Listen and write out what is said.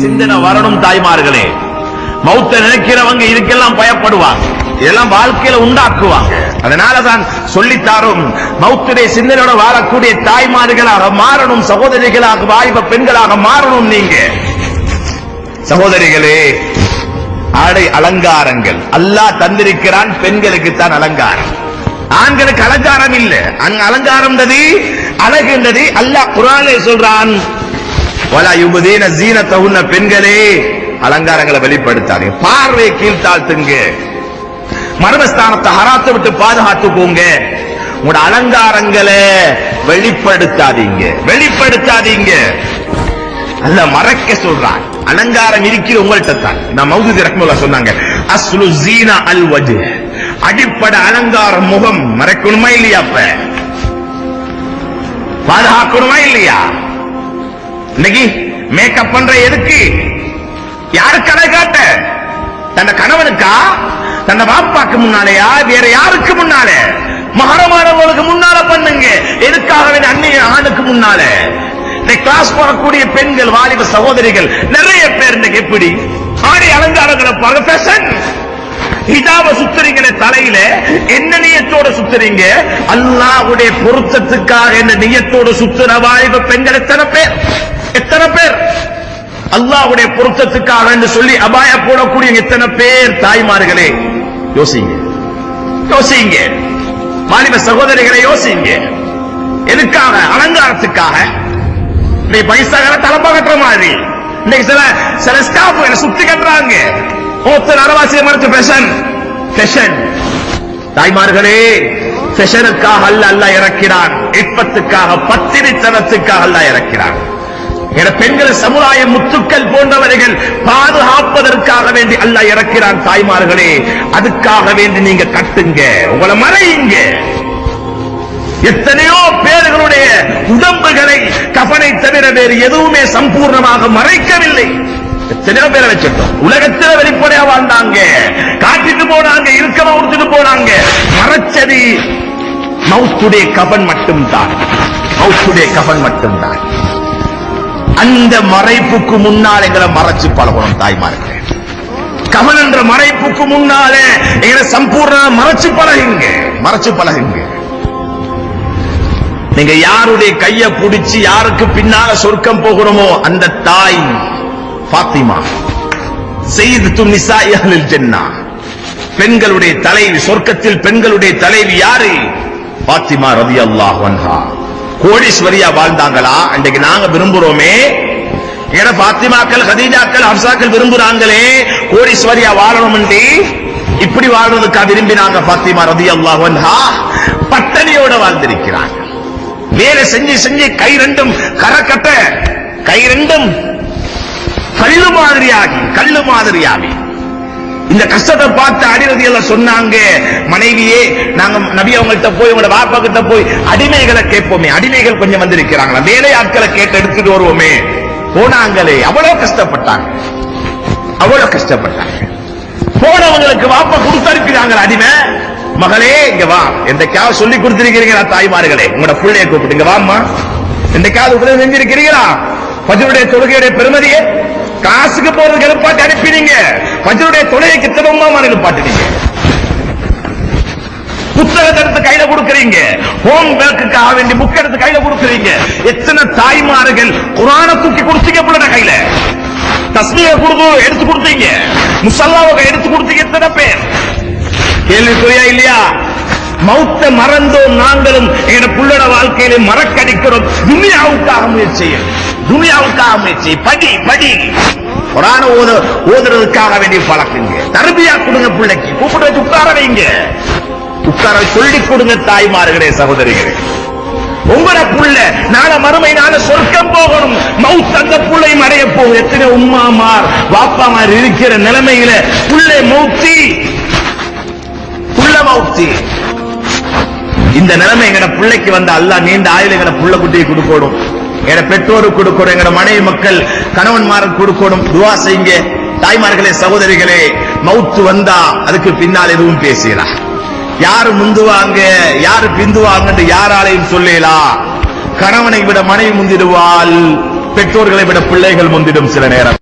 சிந்தனை வரணும் தாய்மார்களே. மௌத்த நினைக்கிறவங்க இதுக்கெல்லாம் பயப்படுவாங்க. இதெல்லாம் வாழ்க்கையில உண்டாக்குவாங்க. அதனாலதான் சொல்லித்தாரும் மௌத்துடைய சிந்தனையோட வாழக்கூடிய தாய்மார்களாக மாறணும் சகோதரிகளாக வாய்ப்ப பெண்களாக மாறணும் நீங்க. சகோதரிகளே ஆடை அலங்காரங்கள். அல்லாஹ் தந்திருக்கிறான் பெண்களுக்கு தான் அலங்காரம். ஆண்களுக்கு அலங்காரம் இல்ல. அங்க அலங்காரம் அழகு அழகுன்றது அல்லாஹ் குரானே சொல்றான். வலா யுபதீன ஜீனத்தவுன்ன பெண்களே அலங்காரங்களை வெளிப்படுத்தாதீங்க. பார்வை கீழ்த்தாழ்த்துங்க மர்மஸ்தானத்தை ஹராத்து விட்டு பாதுகாத்துக்கோங்க. உங்களோட அலங்காரங்களை வெளிப்படுத்தாதீங்க. வெளிப்படுத்தாதீங்க. அல்ல மறைக்க சொல்றான். அலங்காரம் இருக்கிற உங்கள்கிட்ட தான். நான் மௌதி ரஹ்முல்லா சொன்னாங்க. அஸ்லு ஜீனா அல் அடிப்படை அலங்காரம் முகம் மறைக்கணுமா இல்லையா அப்ப? பாதுகாக்கணுமா இல்லையா? இன்னைக்கு மேக்கப் பண்ற எதுக்கு? யாருக்கு அதை காட்ட? தன் கணவனுக்கா? தன் பாப்பாக்கு முன்னாலேயா? வேற யாருக்கு முன்னாலே? மகரமானவர்களுக்கு முன்னால பண்ணுங்க. எதுக்காக வேண்டிய அந்நிய ஆணுக்கு முன்னால? இந்த கிளாஸ் போகக்கூடிய பெண்கள் வாலிப சகோதரிகள் நிறைய பேர் இன்னைக்கு எப்படி? ஆடை அலங்காரங்களை ஹிஜாப சுத்துறீங்களே தலையில? என்ன நியத்தோட சுத்துறீங்க? அல்லாஹ்வுடைய பொருத்தத்துக்காக என்ன நியத்தோட சுத்துற வாலிப பெண்கள் எத்தனை பேர்? எத்தனை பேர்? அல்லாஹ்வுடைய பொருத்தத்துக்காக என்று சொல்லி அபாய போடக்கூடிய எத்தனை பேர் தாய்மார்களே? யோசிங்க. யோசிங்க. வாலிப சகோதரிகளை யோசிங்க. எதுக்காக? அலங்காரத்துக்காக. இன்னைக்கு பைசாக தலைப்பா கட்டுற மாதிரி. இன்னைக்கு சில சில ஸ்டாஃப் சுத்தி கட்டுறாங்க. ஒருத்தர் அரவாசியை மறைச்சு ஃபேஷன் ஃபேஷன் தாய்மார்களே ஃபேஷனுக்காக அல்ல அல்ல இறக்கிறான். இற்பத்துக்காக பத்திரித்தனத்துக்காக அல்ல இறக்கிறான். என பெண்கள் சமுதாய முத்துக்கள் போன்றவர்கள் பாதுகாப்பதற்காக வேண்டி அல்ல இறக்கிறான் தாய்மார்களே. அதுக்காக வேண்டி நீங்க கட்டுங்க. உங்களை மறையுங்க. எத்தனையோ பேர்களுடைய உடம்புகளை கபனை தவிர வேறு எதுவுமே சம்பூர்ணமாக மறைக்கவில்லை. எத்தனையோ பேரை வச்சிட்டோம் உலகத்தில் வெளிப்படையா வாழ்ந்தாங்க. காட்டிட்டு போனாங்க இருக்கமா உடுத்துட்டு போனாங்க. மறைச்சது மவுத்துடைய கபன் மட்டும்தான். மவுத்துடைய கபன் மட்டும்தான். அந்த மறைப்புக்கு முன்னால் எங்களை மறைச்சு பழகணும் தாய்மார்கள். கவன் என்ற மறைப்புக்கு முன்னாலே எங்களை சம்பூர்ண மறைச்சு பழகுங்க. மறைச்சு பழகுங்க. நீங்க யாருடைய கையை பிடிச்சு யாருக்கு பின்னால சொர்க்கம் போகிறோமோ அந்த தாய் பாத்திமா செய்து நிசாய் அஹ்லில் ஜன்னா. பெண்களுடைய தலைவி சொர்க்கத்தில் பெண்களுடைய தலைவி யாரு? பாத்திமா ரதி அல்லாஹ் வன்ஹா கோடீஸ்வரியா வாழ்ந்தாங்களா? அன்றைக்கு நாங்க விரும்புறோமே. ஏன்னா பாத்திமாக்கள் ஹதீஜாக்கள் ஹப்சாக்கள் விரும்புறாங்களே. கோடீஸ்வரியா வாழணும் இப்படி வாழ்றதுக்கா விரும்பினாங்க பாத்திமா ரதி அல்லாஹ் வன்ஹா பட்டணியோட வாழ்ந்திருக்கிறாங்க வேலை செஞ்சு செஞ்சு கை ரெண்டும் கரக்கட்ட கை ரெண்டும் கல்லு மாதிரியாகி கல்லு மாதிரியாகி. இந்த கஷ்டத்தை பார்த்து அடிரதி எல்லாம் சொன்னாங்க மனைவியே நாங்க நபி அவங்கள்ட்ட போய் உங்களோட பாப்பா கிட்ட போய் அடிமைகளை கேட்போமே அடிமைகள் கொஞ்சம் வந்திருக்கிறாங்களா? வேலையாட்களை கேட்டு எடுத்துட்டு வருவோமே. போனாங்களே அவ்வளவு கஷ்டப்பட்டாங்க. அவ்வளவு கஷ்டப்பட்டாங்க. போனவங்களுக்கு வாப்பா கொடுத்தனுப்பினாங்க அடிமை மகளே இங்க வா. எந்தக்காவது சொல்லி கொடுத்திருக்கிறீங்களா தாய்மார்களே? உங்களோட பிள்ளைய கூப்பிட்டு இங்க வாம்மா. எந்தைக்காவது உதவி செஞ்சிருக்கிறீங்களா? பஜருடைய தொழுகையுடைய பெருமதியே காசுக்கு போறதுக்கு எழுப்பாட்டி அனுப்பினீங்க. பஜருடைய தொழுகைக்கு திரும்பமா எழுப்பாட்டினீங்க புத்தகத்தை எடுத்து கையில கொடுக்கறீங்க. ஹோம் ஒர்க்குக்காக வேண்டி புக் எடுத்து கையில கொடுக்கறீங்க. எத்தனை தாய்மார்கள் குரான தூக்கி கொடுத்தீங்க பிள்ளை கையில. தஸ்மியை கொடுத்து எடுத்து கொடுத்தீங்க. முசல்லாவை எடுத்து கொடுத்தீங்க எத்தனை பேர்? கேள்விக்குரியா இல்லையா? மௌத்த மறந்தோம் நாங்களும். எங்க புள்ளட வாழ்க்கையில மறக்கடிக்கிறோம். துனியாவுக்காக முயற்சி துனியாவுக்காக முயற்சி படி படி. குரான ஓது ஓதுறதுக்காக வேண்டிய பழக்குங்க. தருபியா கொடுங்க பிள்ளைக்கு. கூப்பிட்டு வச்சு உட்கார வைங்க. உட்கார சொல்லி கொடுங்க தாய்மார்களே சகோதரிகளே. உங்களை புள்ள நாள மறுமை நாள சொர்க்கம் போகணும். மவுத் அந்த புள்ளை மறைய போகும். எத்தனை உம்மாமார் வாப்பாமார் இருக்கிற நிலைமையில புள்ளை மௌத்தி புள்ள மௌத்தி இந்த நிலைமை எங்கட பிள்ளைக்கு வந்த அல்லா நீண்ட ஆயுள் எங்கட புள்ள குட்டியை கொடுக்கணும் எங்க பெற்றோருக்கு கொடுக்கணும் எங்கட மனைவி மக்கள் கணவன்மாருக்கு கொடுக்கணும் துவா செய்யுங்க. தாய்மார்களே சகோதரிகளே மவுத்து வந்தா அதுக்கு பின்னால் எதுவும் பேசுகிறா யாரு முந்துவாங்க யாரு பிந்துவாங்கன்னு யாராலையும் சொல்லலாம் கணவனை விட மனைவி முந்திடுவாள் பெற்றோர்களை விட பிள்ளைகள் முந்திடும் சில நேரம்.